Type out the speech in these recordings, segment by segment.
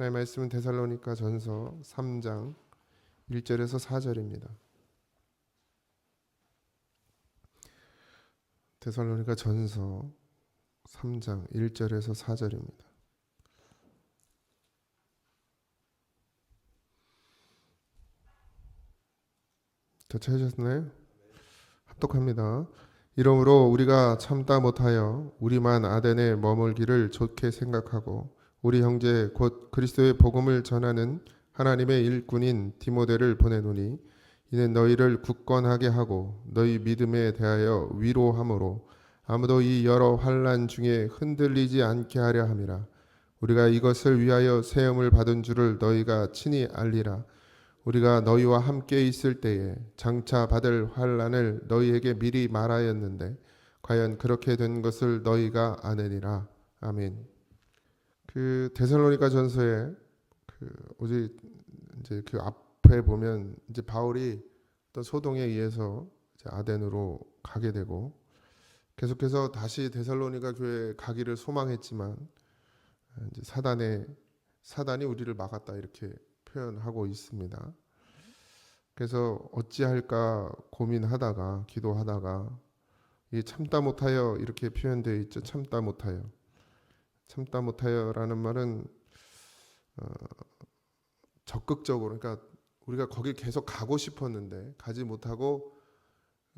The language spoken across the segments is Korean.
하나님의 말씀은 데살로니가 전서 3장 1절에서 4절입니다. 데살로니가 전서 3장 1절에서 4절입니다. 다 찾으셨나요? 합독합니다. 이러므로 우리가 참다 못하여 우리만 아덴에 머물기를 좋게 생각하고 우리 형제 곧 그리스도의 복음을 전하는 하나님의 일꾼인 디모데를 보내노니 이는 너희를 굳건하게 하고 너희 믿음에 대하여 위로함으로 아무도 이 여러 환란 중에 흔들리지 않게 하려 함이라. 우리가 이것을 위하여 세움을 받은 줄을 너희가 친히 알리라. 우리가 너희와 함께 있을 때에 장차 받을 환란을 너희에게 미리 말하였는데 과연 그렇게 된 것을 너희가 아느니라. 아멘. 그 데살로니가 전서에 그 오직 이제 그 앞에 보면 이제 바울이 어떤 소동에 의해서 이제 아덴으로 가게 되고 계속해서 다시 데살로니가 교회 가기를 소망했지만 이제 사단의 사단이 우리를 막았다 이렇게 표현하고 있습니다. 그래서 어찌할까 고민하다가 기도하다가 이 참다 못하여 이렇게 표현되어 있죠. 참다 못하여. 참다 못하여라는 말은 어, 적극적으로 그러니까 우리가 거길 계속 가고 싶었는데 가지 못하고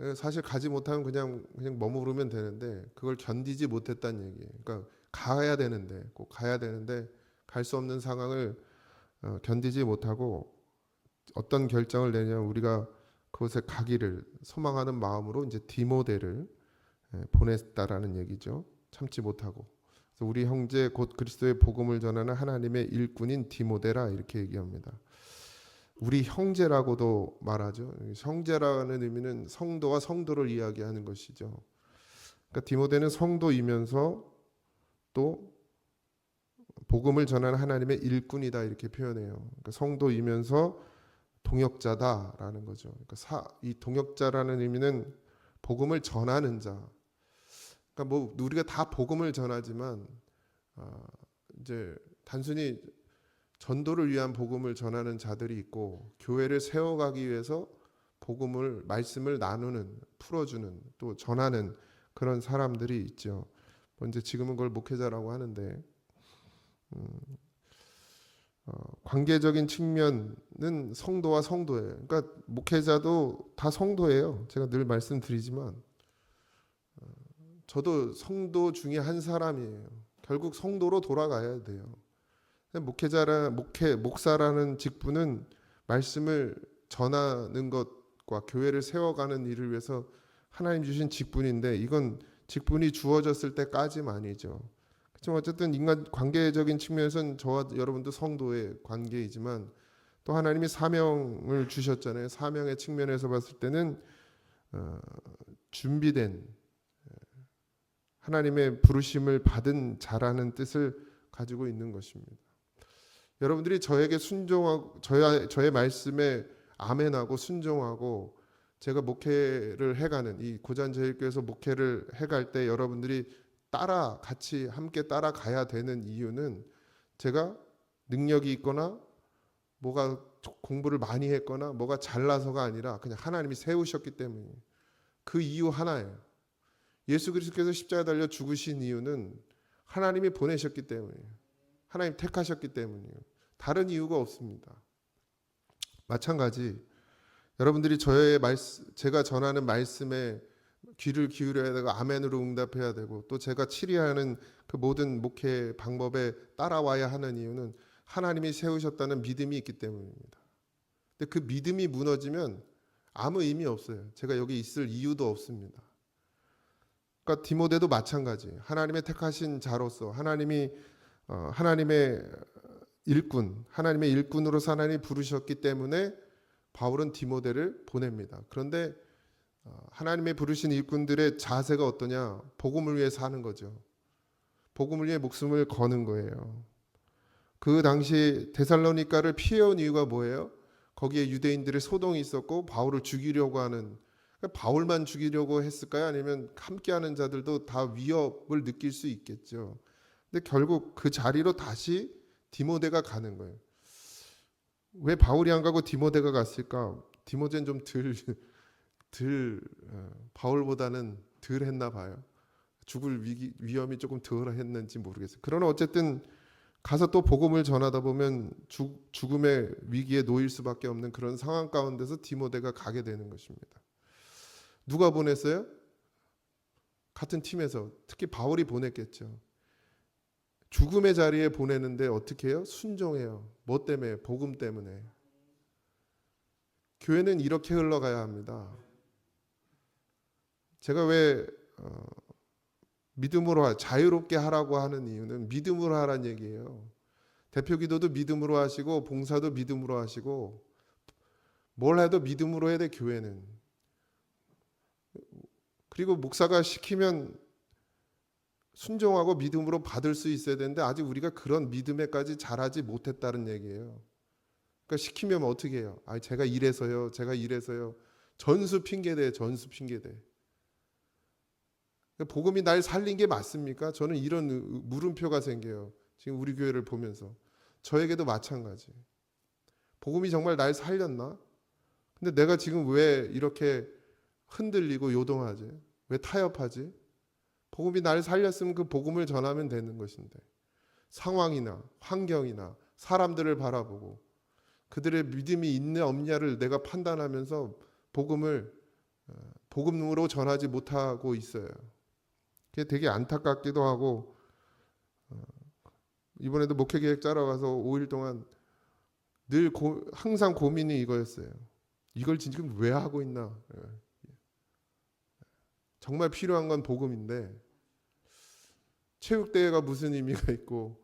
예, 사실 가지 못하면 그냥 그냥 머무르면 되는데 그걸 견디지 못했다는 얘기예요. 그러니까 가야 되는데 꼭 가야 되는데 갈 수 없는 상황을 어, 견디지 못하고 어떤 결정을 내냐 우리가 그곳에 가기를 소망하는 마음으로 이제 디모데를 예, 보냈다라는 얘기죠. 참지 못하고 우리 형제 곧 그리스도의 복음을 전하는 하나님의 일꾼인 디모데라 이렇게 얘기합니다. 우리 형제라고도 말하죠. 형제라는 의미는 성도와 성도를 이야기하는 것이죠. 그러니까 디모데는 성도이면서 또 복음을 전하는 하나님의 일꾼이다 이렇게 표현해요. 그러니까 성도이면서 동역자다라는 거죠. 그러니까 사, 이 동역자라는 의미는 복음을 전하는 자. 그러니까 뭐 우리가 다 복음을 전하지만 아, 이제 단순히 전도를 위한 복음을 전하는 자들이 있고 교회를 세워가기 위해서 복음을 말씀을 나누는 풀어주는 또 전하는 그런 사람들이 있죠. 먼저 지금은 그걸 목회자라고 하는데 음, 어, 관계적인 측면은 성도와 성도예요. 그러니까 목회자도 다 성도예요. 제가 늘 말씀드리지만 어, 저도 성도 중에 한 사람이에요. 결국 성도로 돌아가야 돼요. 목회자라 목회 목사라는 직분은 말씀을 전하는 것과 교회를 세워가는 일을 위해서 하나님 주신 직분인데 이건 직분이 주어졌을 때까지만이죠. 그렇지만 어쨌든 인간 관계적인 측면에서는 저와 여러분도 성도의 관계이지만 또 하나님이 사명을 주셨잖아요. 사명의 측면에서 봤을 때는 어, 준비된 하나님의 부르심을 받은 자라는 뜻을 가지고 있는 것입니다. 여러분들이 저에게 순종하고 저의, 저의 말씀에 아멘하고 순종하고 제가 목회를 해가는 이 고잔제일교에서 목회를 해갈 때 여러분들이 따라 같이 함께 따라가야 되는 이유는 제가 능력이 있거나 뭐가 공부를 많이 했거나 뭐가 잘나서가 아니라 그냥 하나님이 세우셨기 때문이에요. 그 이유 하나예요. 예수 그리스도께서 십자가에 달려 죽으신 이유는 하나님이 보내셨기 때문이에요. 하나님 택하셨기 때문이에요. 다른 이유가 없습니다. 마찬가지 여러분들이 저의 말씀 제가 전하는 말씀에 귀를 기울여야 되고 아멘으로 응답해야 되고 또 제가 치리하는 그 모든 목회 방법에 따라와야 하는 이유는 하나님이 세우셨다는 믿음이 있기 때문입니다. 근데 그 믿음이 무너지면 아무 의미 없어요. 제가 여기 있을 이유도 없습니다. 그러니까 디모데도 마찬가지예요. 하나님의 택하신 자로서 하나님이 어, 하나님의 일꾼, 하나님의 일꾼으로서 하나님이 부르셨기 때문에 바울은 디모데를 보냅니다. 그런데 어, 하나님의 부르신 일꾼들의 자세가 어떠냐? 복음을 위해 사는 거죠. 복음을 위해 목숨을 거는 거예요. 그 당시 데살로니카를 피해온 이유가 뭐예요? 거기에 유대인들의 소동이 있었고 바울을 죽이려고 하는 바울만 죽이려고 했을까요? 아니면 함께하는 자들도 다 위협을 느낄 수 있겠죠. 근데 결국 그 자리로 다시 디모데가 가는 거예요. 왜 바울이 안 가고 디모데가 갔을까? 디모데는 좀덜 덜 어, 바울보다는 덜 했나 봐요. 죽을 위기, 위험이 조금 덜 했는지 모르겠어요. 그러나 어쨌든 가서 또 복음을 전하다 보면 죽, 죽음의 위기에 놓일 수밖에 없는 그런 상황 가운데서 디모데가 가게 되는 것입니다. 누가 보냈어요? 같은 팀에서 특히 바울이 보냈겠죠. 죽음의 자리에 보내는데 어떻게 해요? 순종해요. 뭐 때문에? 복음 때문에. 교회는 이렇게 흘러가야 합니다. 제가 왜 어, 믿음으로 하, 자유롭게 하라고 하는 이유는 믿음으로 하라는 얘기예요. 대표 기도도 믿음으로 하시고 봉사도 믿음으로 하시고 뭘 해도 믿음으로 해야 돼 교회는. 그리고 목사가 시키면 순종하고 믿음으로 받을 수 있어야 되는데 아직 우리가 그런 믿음에까지 잘하지 못했다는 얘기예요. 그러니까 시키면 어떻게 해요? 아, 제가 이래서요. 제가 이래서요. 전수 핑계대, 전수 핑계대. 복음이 날 살린 게 맞습니까? 저는 이런 물음표가 생겨요. 지금 우리 교회를 보면서 저에게도 마찬가지. 복음이 정말 날 살렸나? 근데 내가 지금 왜 이렇게 흔들리고 요동하지? 왜 타협하지? 복음이 날 살렸으면 그 복음을 전하면 되는 것인데 상황이나 환경이나 사람들을 바라보고 그들의 믿음이 있냐 없냐를 내가 판단하면서 복음을 어, 복음으로 전하지 못하고 있어요. 그게 되게 안타깝기도 하고 어, 이번에도 목회 계획 짜러 가서 5일 동안 늘 고, 항상 고민이 이거였어요. 이걸 지금 왜 하고 있나? 예. 정말 필요한 건 복음인데 체육대회가 무슨 의미가 있고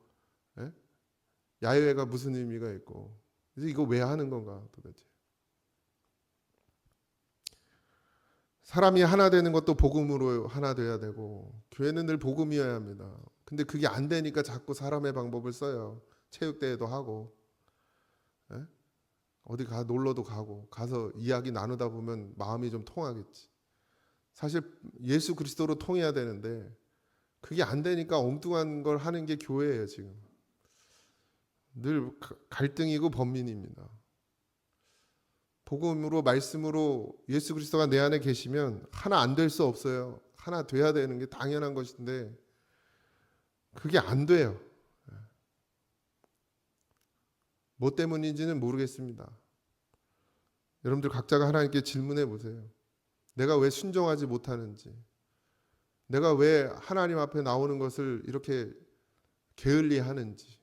예? 야외가 무슨 의미가 있고 그래서 이거 왜 하는 건가 도대체 사람이 하나 되는 것도 복음으로 하나 돼야 되고 교회는 늘 복음이어야 합니다 근데 그게 안 되니까 자꾸 사람의 방법을 써요 체육대회도 하고 예? 어디 가 놀러도 가고 가서 이야기 나누다 보면 마음이 좀 통하겠지 사실 예수 그리스도로 통해야 되는데 그게 안 되니까 엉뚱한 걸 하는 게 교회예요 지금. 늘 갈등이고 번민입니다. 복음으로 말씀으로 예수 그리스도가 내 안에 계시면 하나 안 될 수 없어요. 하나 돼야 되는 게 당연한 것인데 그게 안 돼요. 뭐 때문인지는 모르겠습니다. 여러분들 각자가 하나님께 질문해 보세요. 내가 왜 순종하지 못하는지, 내가 왜 하나님 앞에 나오는 것을 이렇게 게을리 하는지,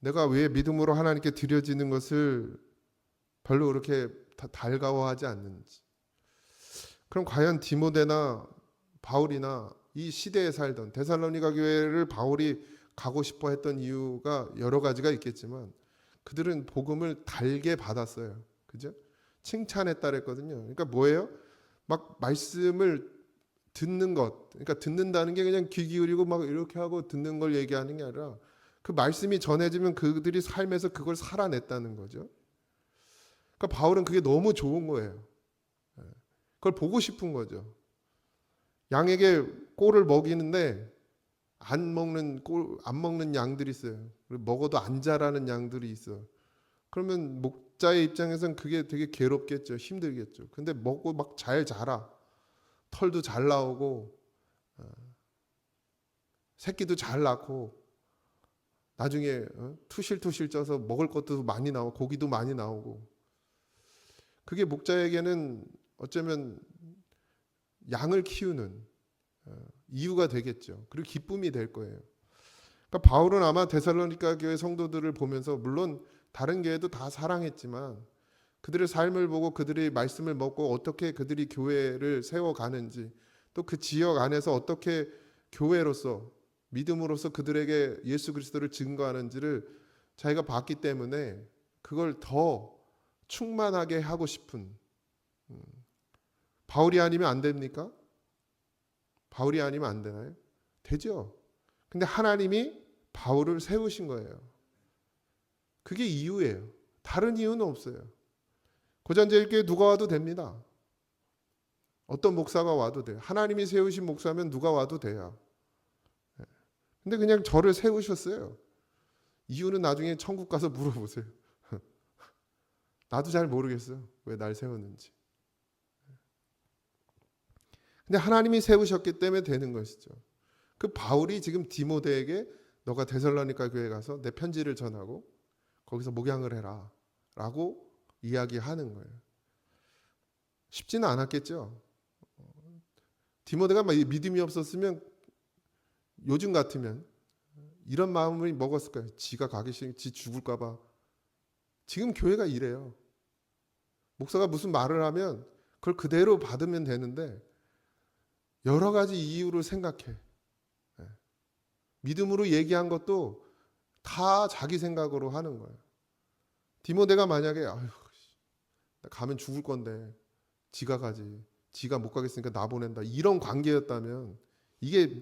내가 왜 믿음으로 하나님께 드려지는 것을 별로 그렇게 달가워하지 않는지. 그럼 과연 디모데나 바울이나 이 시대에 살던 데살로니가 교회를 바울이 가고 싶어 했던 이유가 여러 가지가 있겠지만 그들은 복음을 달게 받았어요. 그죠? 칭찬했다 그랬거든요. 그러니까 뭐예요? 막 말씀을 듣는 것. 그러니까 듣는다는 게 그냥 귀 기울이고 막 이렇게 하고 듣는 걸 얘기하는 게 아니라 그 말씀이 전해지면 그들이 삶에서 그걸 살아냈다는 거죠. 그러니까 바울은 그게 너무 좋은 거예요. 예. 그걸 보고 싶은 거죠. 양에게 꼴을 먹이는데 안 먹는 꼴, 안 먹는 양들이 있어요. 먹어도 안 자라는 양들이 있어. 그러면 목 자의 입장에선 그게 되게 괴롭겠죠. 힘들겠죠. 근데 먹고 막 잘 자라. 털도 잘 나오고 어, 새끼도 잘 낳고 나중에 어, 투실투실 쪄서 먹을 것도 많이 나오고 고기도 많이 나오고 그게 목자에게는 어쩌면 양을 키우는 어, 이유가 되겠죠. 그리고 기쁨이 될 거예요. 그러니까 바울은 아마 데살로니가 교회 성도들을 보면서 물론 다른 교회도 다 사랑했지만 그들의 삶을 보고 그들의 말씀을 먹고 어떻게 그들이 교회를 세워가는지 또 그 지역 안에서 어떻게 교회로서 믿음으로서 그들에게 예수 그리스도를 증거하는지를 자기가 봤기 때문에 그걸 더 충만하게 하고 싶은 음. 바울이 아니면 안 됩니까? 바울이 아니면 안 되나요? 되죠. 근데 하나님이 바울을 세우신 거예요. 그게 이유예요. 다른 이유는 없어요. 고잔제일교회 누가 와도 됩니다. 어떤 목사가 와도 돼요. 하나님이 세우신 목사면 누가 와도 돼요. 예. 근데 그냥 저를 세우셨어요. 이유는 나중에 천국 가서 물어보세요. 나도 잘 모르겠어요. 왜 날 세웠는지. 근데 하나님이 세우셨기 때문에 되는 것이죠. 그 바울이 지금 디모데에게 너가 데살로니가 교회 가서 내 편지를 전하고 거기서 목양을 해라 라고 이야기하는 거예요. 쉽지는 않았겠죠. 디모데가 막 믿음이 없었으면 요즘 같으면 이런 마음을 먹었을까요? 지가 가기 싫으 지 죽을까 봐. 지금 교회가 이래요. 목사가 무슨 말을 하면 그걸 그대로 받으면 되는데 여러 가지 이유를 생각해. 예. 믿음으로 얘기한 것도 다 자기 생각으로 하는 거예요. 디모데가 만약에 아휴 나 가면 죽을 건데 지가 가지. 지가 못 가겠으니까 나 보낸다. 이런 관계였다면 이게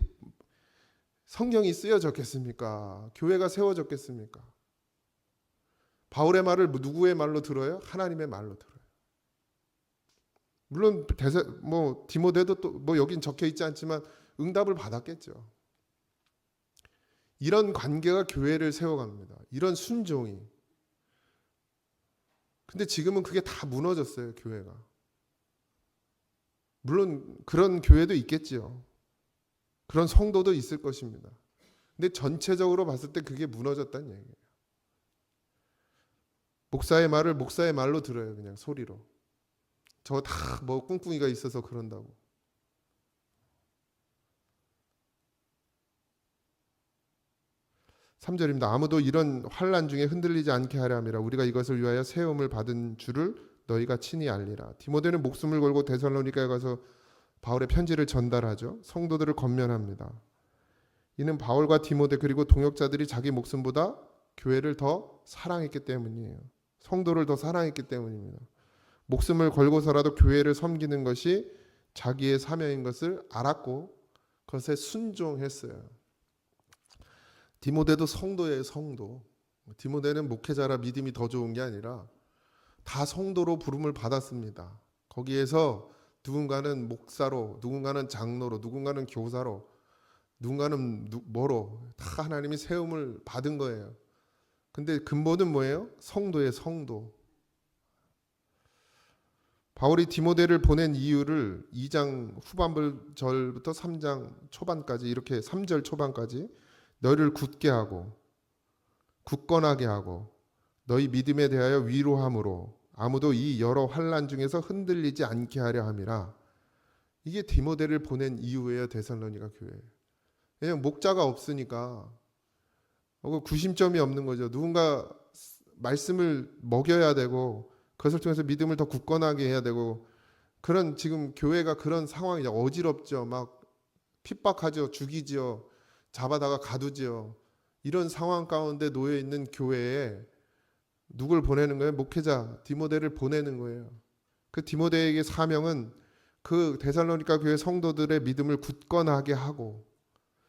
성경이 쓰여졌겠습니까? 교회가 세워졌겠습니까? 바울의 말을 누구의 말로 들어요? 하나님의 말로 들어요. 물론 대세 뭐 디모데도 또 뭐 여긴 적혀 있지 않지만 응답을 받았겠죠. 이런 관계가 교회를 세워갑니다. 이런 순종이. 근데 지금은 그게 다 무너졌어요, 교회가. 물론 그런 교회도 있겠지요. 그런 성도도 있을 것입니다. 근데 전체적으로 봤을 때 그게 무너졌다는 얘기예요. 목사의 말을 목사의 말로 들어요, 그냥 소리로. 저 다 뭐 꿍꿍이가 있어서 그런다고. 삼절입니다 아무도 이런 환란 중에 흔들리지 않게 하려 함이라 우리가 이것을 위하여 세움을 받은 줄을 너희가 친히 알리라. 디모데는 목숨을 걸고 데살로니가에 가서 바울의 편지를 전달하죠. 성도들을 건면합니다. 이는 바울과 디모데 그리고 동역자들이 자기 목숨보다 교회를 더 사랑했기 때문이에요. 성도를 더 사랑했기 때문입니다. 목숨을 걸고서라도 교회를 섬기는 것이 자기의 사명인 것을 알았고 그것에 순종했어요. 디모데도 성도예요, 성도. 디모데는 목회자라 믿음이 더 좋은 게 아니라 다 성도로 부름을 받았습니다. 거기에서 누군가는 목사로, 누군가는 장로로, 누군가는 교사로, 누군가는 누- 뭐로 다 하나님이 세움을 받은 거예요. 근데 근본은 뭐예요? 성도의 성도. 바울이 디모데를 보낸 이유를 2장 후반절부터 3장 초반까지 이렇게 3절 초반까지 너희를 굳게 하고 굳건하게 하고 너희 믿음에 대하여 위로함으로 아무도 이 여러 환란 중에서 흔들리지 않게 하려 함이라. 이게 디모데를 보낸 이유예요 데살로니가 교회. 왜냐면 목자가 없으니까 어, 구심점이 없는 거죠. 누군가 말씀을 먹여야 되고 그것을 통해서 믿음을 더 굳건하게 해야 되고 그런 지금 교회가 그런 상황이 어지럽죠. 막 핍박하죠. 죽이죠. 잡아다가 가두죠. 이런 상황 가운데 놓여 있는 교회에 누굴 보내는 거예요? 목회자 디모데를 보내는 거예요. 그 디모데에게 사명은 그 데살로니가 교회 성도들의 믿음을 굳건하게 하고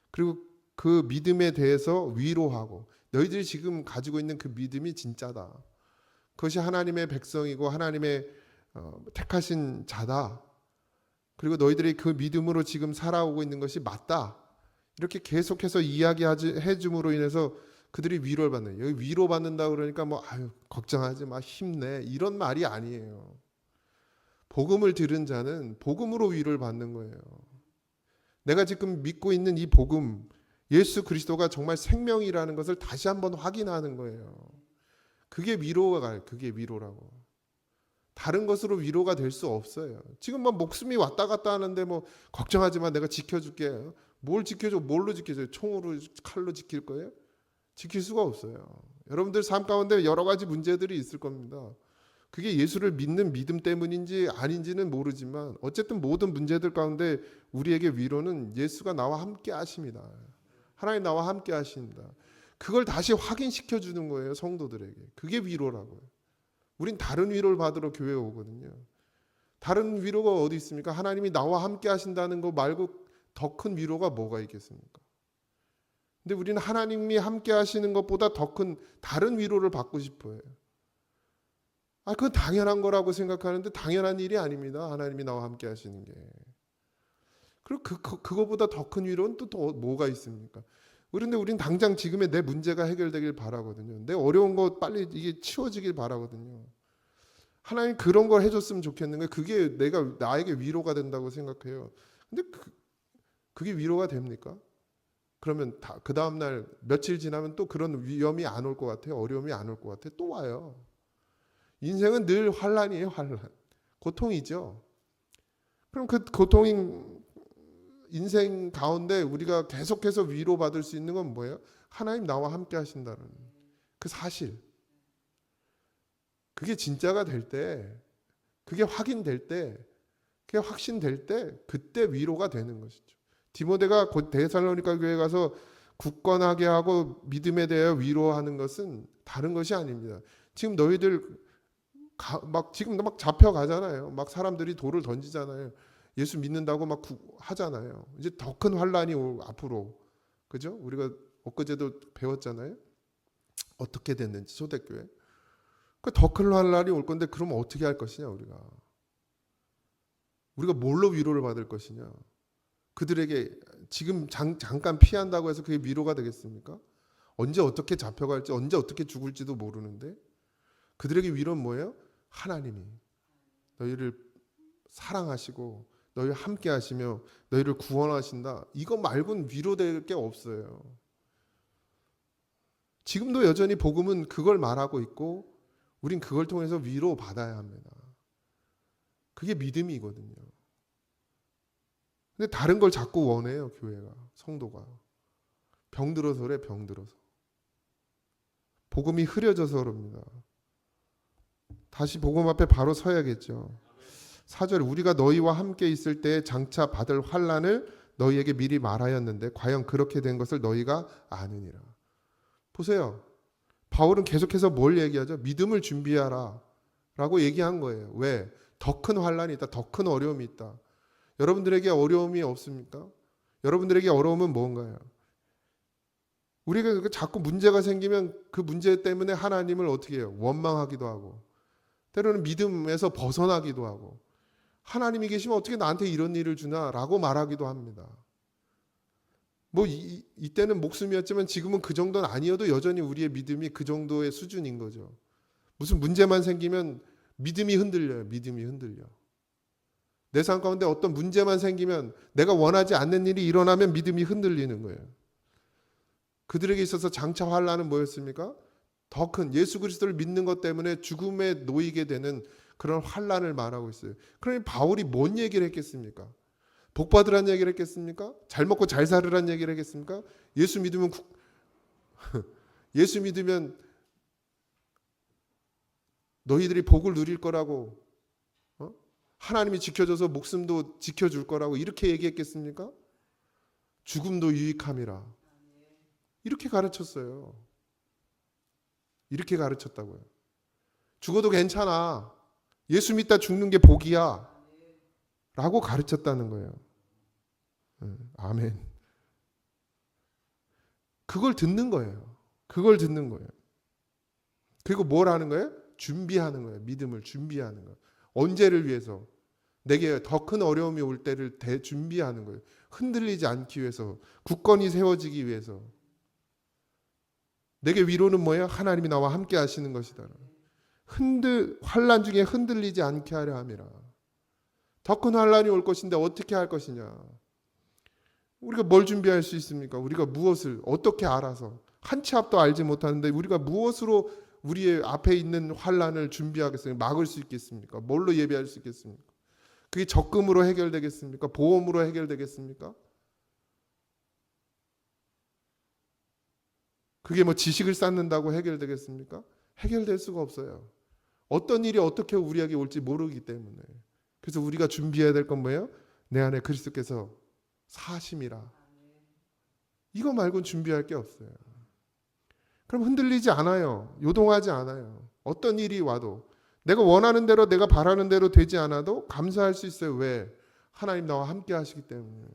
그리고 그 믿음에 대해서 위로하고 너희들이 지금 가지고 있는 그 믿음이 진짜다. 그것이 하나님의 백성이고 하나님의 어, 택하신 자다. 그리고 너희들이 그 믿음으로 지금 살아오고 있는 것이 맞다. 이렇게 계속해서 이야기해 줌으로 인해서 그들이 위로를 받는 여기 위로 받는다 그러니까 뭐 아유 걱정하지 마 힘내 이런 말이 아니에요. 복음을 들은 자는 복음으로 위로를 받는 거예요. 내가 지금 믿고 있는 이 복음 예수 그리스도가 정말 생명이라는 것을 다시 한번 확인하는 거예요. 그게 위로가 그게 위로라고. 다른 것으로 위로가 될 수 없어요. 지금 뭐 목숨이 왔다 갔다 하는데 뭐 걱정하지 마 내가 지켜줄게. 뭘 지켜줘? 뭘로 지켜줘요? 총으로 칼로 지킬 거예요? 지킬 수가 없어요. 여러분들 삶 가운데 여러 가지 문제들이 있을 겁니다. 그게 예수를 믿는 믿음 때문인지 아닌지는 모르지만 어쨌든 모든 문제들 가운데 우리에게 위로는 예수가 나와 함께 하십니다. 하나님 나와 함께 하십니다. 그걸 다시 확인시켜 주는 거예요, 성도들에게. 그게 위로라고요. 우린 다른 위로를 받으러 교회에 오거든요. 다른 위로가 어디 있습니까? 하나님이 나와 함께 하신다는 거 말고 더 큰 위로가 뭐가 있겠습니까? 근데 우리는 하나님이 함께 하시는 것보다 더 큰 다른 위로를 받고 싶어요. 아, 그건 당연한 거라고 생각하는데 당연한 일이 아닙니다. 하나님이 나와 함께 하시는 게. 그리고 그, 그 그거보다 더 큰 위로는 또, 또 뭐가 있습니까? 그런데 우린 당장 지금의 내 문제가 해결되길 바라거든요. 내 어려운 거 빨리 이게 치워지길 바라거든요. 하나님 그런 걸 해줬으면 좋겠는 거예요. 그게 내가 나에게 위로가 된다고 생각해요. 근데 그, 그게 위로가 됩니까? 그러면 다, 그 다음날 며칠 지나면 또 그런 위험이 안 올 것 같아요. 어려움이 안 올 것 같아요. 또 와요. 인생은 늘 환란이에요. 환란. 고통이죠. 그럼 그 고통인 인생 가운데 우리가 계속해서 위로받을 수 있는 건 뭐예요? 하나님 나와 함께 하신다는 그 사실. 그게 진짜가 될 때, 그게 확인될 때, 그게 확신될 때, 그때 위로가 되는 것이죠. 디모데가 곧 데살로니가 교회 가서 굳건하게 하고 믿음에 대하여 위로하는 것은 다른 것이 아닙니다. 지금 너희들 가, 막 지금 막 잡혀 가잖아요. 막 사람들이 돌을 던지잖아요. 예수 믿는다고 막 구- 하잖아요. 이제 더 큰 환란이 올 앞으로 그죠? 우리가 엊그제도 배웠잖아요. 어떻게 됐는지 초대교회. 그 더 큰 환란이 올 건데 그럼 어떻게 할 것이냐 우리가. 우리가 뭘로 위로를 받을 것이냐. 그들에게 지금 장, 잠깐 피한다고 해서 그게 위로가 되겠습니까? 언제 어떻게 잡혀갈지 언제 어떻게 죽을지도 모르는데 그들에게 위로는 뭐예요? 하나님이 너희를 사랑하시고 너희와 함께 하시며 너희를 구원하신다. 이거 말고는 위로될 게 없어요. 지금도 여전히 복음은 그걸 말하고 있고 우린 그걸 통해서 위로 받아야 합니다. 그게 믿음이거든요. 근데 다른 걸 자꾸 원해요, 교회가, 성도가. 병들어서 그래, 병들어서. 복음이 흐려져서 그럽니다. 다시 복음 앞에 바로 서야겠죠. 4절 우리가 너희와 함께 있을 때 장차 받을 환란을 너희에게 미리 말하였는데 과연 그렇게 된 것을 너희가 아느니라. 보세요. 바울은 계속해서 뭘 얘기하죠? 믿음을 준비하라. 라고 얘기한 거예요. 왜? 더 큰 환란이 있다. 더 큰 어려움이 있다. 여러분들에게 어려움이 없습니까? 여러분들에게 어려움은 뭔가요? 우리가 그 자꾸 문제가 생기면 그 문제 때문에 하나님을 어떻게 해요? 원망하기도 하고 때로는 믿음에서 벗어나기도 하고 하나님이 계시면 어떻게 나한테 이런 일을 주나 라고 말하기도 합니다. 뭐 이, 이때는 목숨이었지만 지금은 그 정도는 아니어도 여전히 우리의 믿음이 그 정도의 수준인 거죠. 무슨 문제만 생기면 믿음이 흔들려요. 믿음이 흔들려. 내 삶 가운데 어떤 문제만 생기면 내가 원하지 않는 일이 일어나면 믿음이 흔들리는 거예요. 그들에게 있어서 장차 환란은 뭐였습니까? 더 큰 예수 그리스도를 믿는 것 때문에 죽음에 놓이게 되는 그런 환란을 말하고 있어요. 그러니 바울이 뭔 얘기를 했겠습니까? 복 받으란 얘기를 했겠습니까? 잘 먹고 잘 살으란 얘기를 했겠습니까? 예수 믿으면 구- 예수 믿으면 너희들이 복을 누릴 거라고 어? 하나님이 지켜줘서 목숨도 지켜줄 거라고 이렇게 얘기했겠습니까? 죽음도 유익함이라 이렇게 가르쳤어요. 이렇게 가르쳤다고요. 죽어도 괜찮아. 예수 믿다 죽는 게 복이야. 라고 가르쳤다는 거예요. 음, 아멘. 그걸 듣는 거예요. 그걸 듣는 거예요. 그리고 뭘 하는 거예요? 준비하는 거예요. 믿음을 준비하는 거예요. 언제를 위해서? 내게 더 큰 어려움이 올 때를 대 준비하는 거예요. 흔들리지 않기 위해서, 굳건히 세워지기 위해서. 내게 위로는 뭐예요? 하나님이 나와 함께 하시는 것이다. 흔들 환란 중에 흔들리지 않게 하려 함이라. 더 큰 환란이 올 것인데 어떻게 할 것이냐? 우리가 뭘 준비할 수 있습니까? 우리가 무엇을 어떻게 알아서 한 치 앞도 알지 못하는데 우리가 무엇으로 우리의 앞에 있는 환란을 준비하겠습니까? 막을 수 있겠습니까? 뭘로 예배할 수 있겠습니까? 그게 적금으로 해결되겠습니까? 보험으로 해결되겠습니까? 그게 뭐 지식을 쌓는다고 해결되겠습니까? 해결될 수가 없어요. 어떤 일이 어떻게 우리에게 올지 모르기 때문에. 그래서 우리가 준비해야 될 건 뭐예요? 내 안에 그리스도께서 사심이라. 이거 말고는 준비할 게 없어요. 그럼 흔들리지 않아요. 요동하지 않아요. 어떤 일이 와도 내가 원하는 대로 내가 바라는 대로 되지 않아도 감사할 수 있어요. 왜? 하나님 나와 함께 하시기 때문에.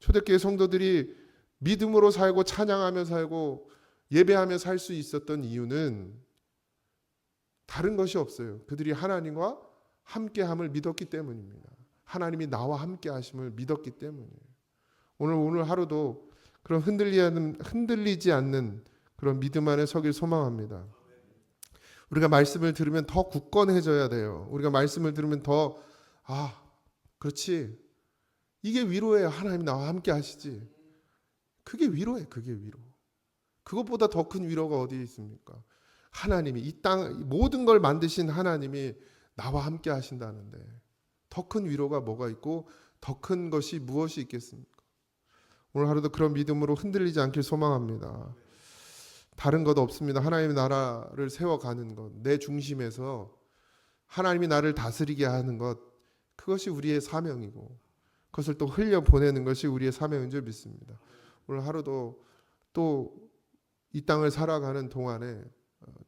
초대교회 성도들이 믿음으로 살고 찬양하며 살고 예배하며 살 수 있었던 이유는 다른 것이 없어요. 그들이 하나님과 함께함을 믿었기 때문입니다. 하나님이 나와 함께 하심을 믿었기 때문이에요. 오늘 오늘 하루도 그런 흔들리지 않는 그런 믿음 안에 서길 소망합니다. 우리가 말씀을 들으면 더 굳건해져야 돼요. 우리가 말씀을 들으면 더 아, 그렇지. 이게 위로예요. 하나님 나와 함께 하시지. 그게 위로예요. 그게 위로. 그것보다 더 큰 위로가 어디에 있습니까? 하나님이 이 땅 모든 걸 만드신 하나님이 나와 함께 하신다는데 더 큰 위로가 뭐가 있고 더 큰 것이 무엇이 있겠습니까? 오늘 하루도 그런 믿음으로 흔들리지 않길 소망합니다. 다른 것 없습니다. 하나님의 나라를 세워가는 것, 내 중심에서 하나님이 나를 다스리게 하는 것, 그것이 우리의 사명이고 그것을 또 흘려 보내는 것이 우리의 사명인 줄 믿습니다. 오늘 하루도 또 이 땅을 살아가는 동안에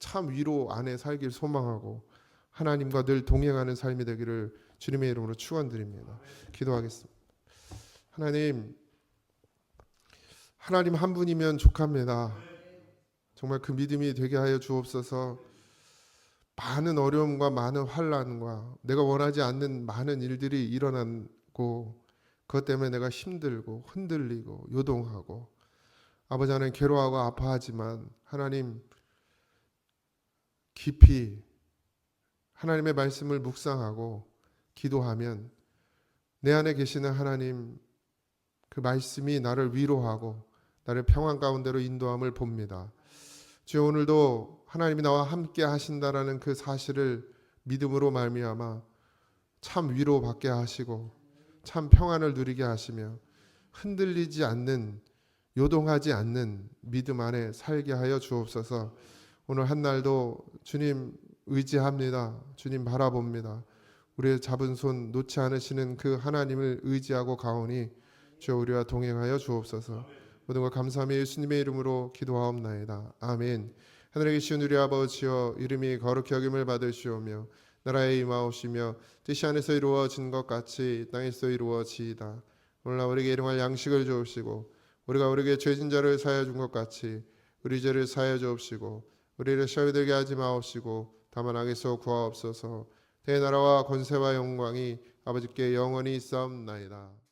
참 위로 안에 살길 소망하고 하나님과 늘 동행하는 삶이 되기를 주님의 이름으로 축원드립니다. 기도하겠습니다. 하나님 하나님 한 분이면 족합니다. 정말 그 믿음이 되게 하여 주옵소서. 많은 어려움과 많은 환란과 내가 원하지 않는 많은 일들이 일어나고 그것 때문에 내가 힘들고 흔들리고 요동하고 아버지 하나님 괴로워하고 아파하지만 하나님 깊이 하나님의 말씀을 묵상하고 기도하면 내 안에 계시는 하나님 그 말씀이 나를 위로하고 나를 평안 가운데로 인도함을 봅니다. 주여 오늘도 하나님이 나와 함께 하신다라는 그 사실을 믿음으로 말미암아 참 위로받게 하시고 참 평안을 누리게 하시며 흔들리지 않는 요동하지 않는 믿음 안에 살게 하여 주옵소서. 오늘 한 날도 주님 의지합니다. 주님 바라봅니다. 우리의 잡은 손 놓지 않으시는 그 하나님을 의지하고 가오니 주여 우리와 동행하여 주옵소서. 모든 것 감사하며 예수님의 이름으로 기도하옵나이다. 아멘. 하늘에 계신 우리 아버지여 이름이 거룩히 여김을 받으시오며 나라에 임하오시며 뜻이 안에서 이루어진 것 같이 이 땅에서 이루어지이다. 오늘 우리에게 일용할 양식을 주옵시고 우리가 우리에게 죄진 자를 사하여 준 것 같이 우리 죄를 사하여 주옵시고 우리를 시험에 들게 하지 마옵시고 다만 악에서 구하옵소서 대나라와 권세와 영광이 아버지께 영원히 있사옵나이다.